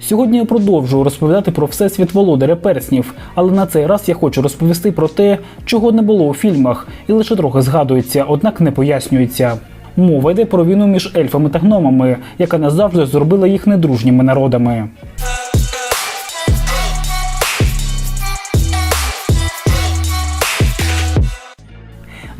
Сьогодні я продовжую розповідати про всесвіт володаря перснів, але на цей раз я хочу розповісти про те, чого не було у фільмах, і лише трохи згадується, однак не пояснюється. Мова йде про війну між ельфами та гномами, яка назавжди зробила їх недружніми народами.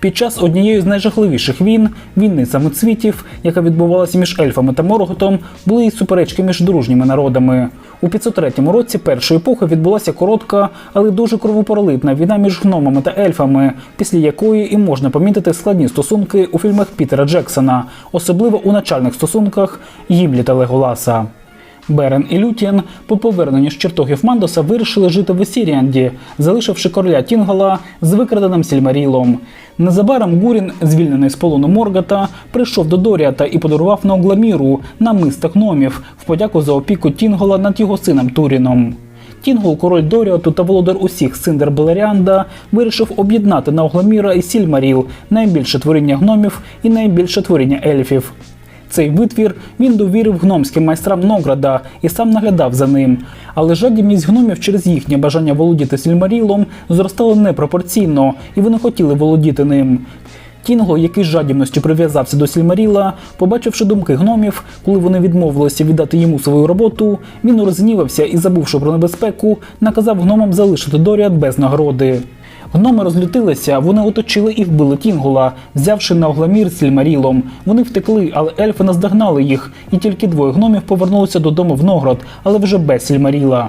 Під час однієї з найжахливіших війн, війни самоцвітів, яка відбувалася між ельфами та Морготом, були й суперечки між дружніми народами. У 503 році першої епохи відбулася коротка, але дуже кровопролитна війна між гномами та ельфами, після якої і можна помітити складні стосунки у фільмах Пітера Джексона, особливо у начальних стосунках Гімлі та Леголаса. Берен і Лютіен по поверненню з чертогів Мандоса вирішили жити в Есіріанді, залишивши короля Тінгала з викраденим Сільмарілом. Незабаром Гурін, звільнений з полону Моргата, прийшов до Доріата і подарував на Огламіру намиста гномів в подяку за опіку Тінгола над його сином Туріном. Тінгол, король Доріату та володар усіх Синдер Белеріанда, вирішив об'єднати на Огламіра і Сільмаріл найбільше творіння гномів і найбільше творіння ельфів. Цей витвір він довірив гномським майстрам Нограда і сам наглядав за ним. Але жадібність гномів через їхнє бажання володіти сільмарілом зростала непропорційно, і вони хотіли володіти ним. Тінго, який з жадібністю прив'язався до Сільмаріла, побачивши думки гномів, коли вони відмовилися віддати йому свою роботу, він рознівався і, забувши про небезпеку, наказав гномам залишити Доріат без нагороди. Гноми розлютилися, вони оточили і вбили Тінгула, взявши на огламір Сільмарілом. Вони втекли, але ельфи наздогнали їх, і тільки двоє гномів повернулися додому в Ноград, але вже без Сільмаріла.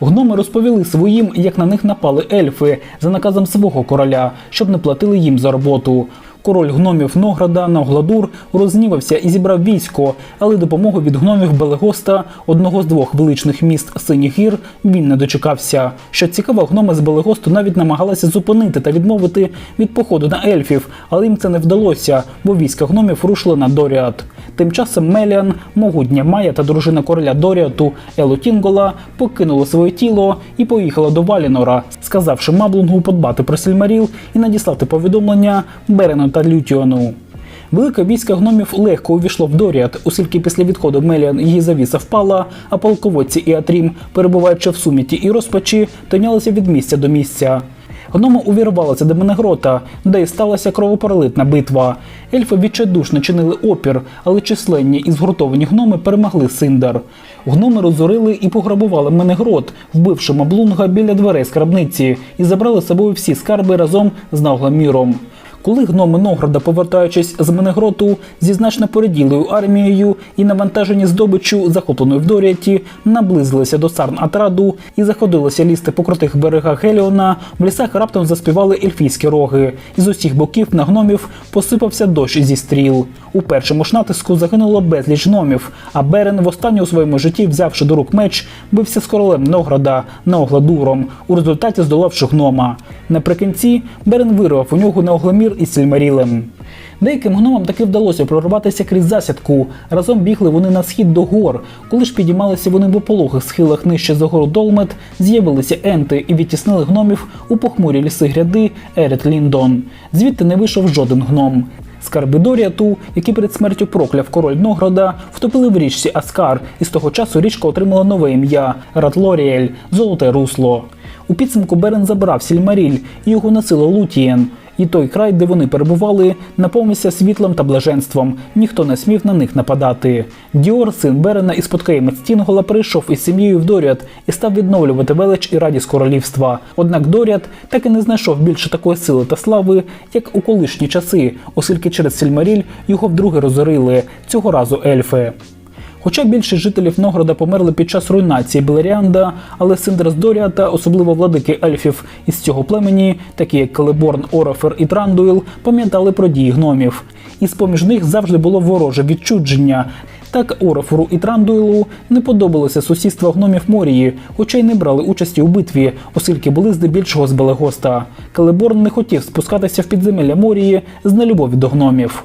Гноми розповіли своїм, як на них напали ельфи за наказом свого короля, щоб не платили їм за роботу. Король гномів Нограда Ногладур рознівався і зібрав військо, але допомоги від гномів Белегоста, одного з двох величних міст Синіх гір, він не дочекався. Що цікаво, гноми з Белегосту навіть намагалися зупинити та відмовити від походу на ельфів, але їм це не вдалося, бо війська гномів рушили на Доріат. Тим часом Меліан, могутня Майя та дружина короля Доріату Ело Тінгола покинули своє тіло і поїхала до Валінора, сказавши Маблунгу подбати про Сільмаріл і надіслати повідомлення Берену та Лютіону. Велике військо гномів легко увійшло в Доріат, оскільки після відходу Меліан її завіса впала, а полководці і Атрім, перебуваючи в суміті і розпачі, тинялися від місця до місця. Гноми увірвалися до Менегрота, де й сталася кровопролитна битва. Ельфи відчайдушно чинили опір, але численні і згуртовані гноми перемогли Синдар. Гноми розорили і пограбували Менегрот, вбивши Маблунга біля дверей скарбниці, і забрали з собою всі скарби разом з Наугламіром. Коли гноми Новгорода, повертаючись з Менегроту зі значно поряділою армією і навантажені здобиччю, захопленою в Доріаті, наблизилися до Сарн Атраду і заходилися лізти по крутих берегах Геліона, в лісах раптом заспівали ельфійські роги, і з усіх боків на гномів посипався дощ зі стріл. У першому ж натиску загинуло безліч гномів, а Берен, в останнє у своєму житті, взявши до рук меч, бився з королем Новгорода Неогладуром, у результаті здолавши гнома. Наприкінці Берен вирвав у нього Неогламір із Сільмарілем. Деяким гномам таки вдалося прорватися крізь засідку. Разом бігли вони на схід до гор. Коли ж підіймалися вони в пологих схилах нижче за гору Долмет, з'явилися енти і відтіснили гномів у похмурі ліси гряди Ерет Ліндон. Звідти не вийшов жоден гном. Скарби Доріату, які перед смертю прокляв король Нограда, втопили в річці Аскар, і з того часу річка отримала нове ім'я Ратлоріель Золоте русло. У підсумку Берен забрав Сільмаріль і його носило Лутієн. І той край, де вони перебували, наповнився світлом та блаженством. Ніхто не смів на них нападати. Діор, син Берена і спадкоємець Тінгола, прийшов із сім'єю в Доріат і став відновлювати велич і радість королівства. Однак Доріат так і не знайшов більше такої сили та слави, як у колишні часи, оскільки через Сільмаріль його вдруге розорили цього разу ельфи. Хоча більшість жителів Новгорода померли під час руйнації Белеріанда, але Синдрас Дорія та особливо владики ельфів із цього племені, такі як Келеборн, Орофер і Трандуїл, пам'ятали про дії гномів. І з-поміж них завжди було вороже відчудження. Так Орофору і Трандуйлу не подобалося сусідство гномів Морії, хоча й не брали участі у битві, оскільки були здебільшого з Белегоста. Келеборн не хотів спускатися в підземелля Морії з нелюбові до гномів.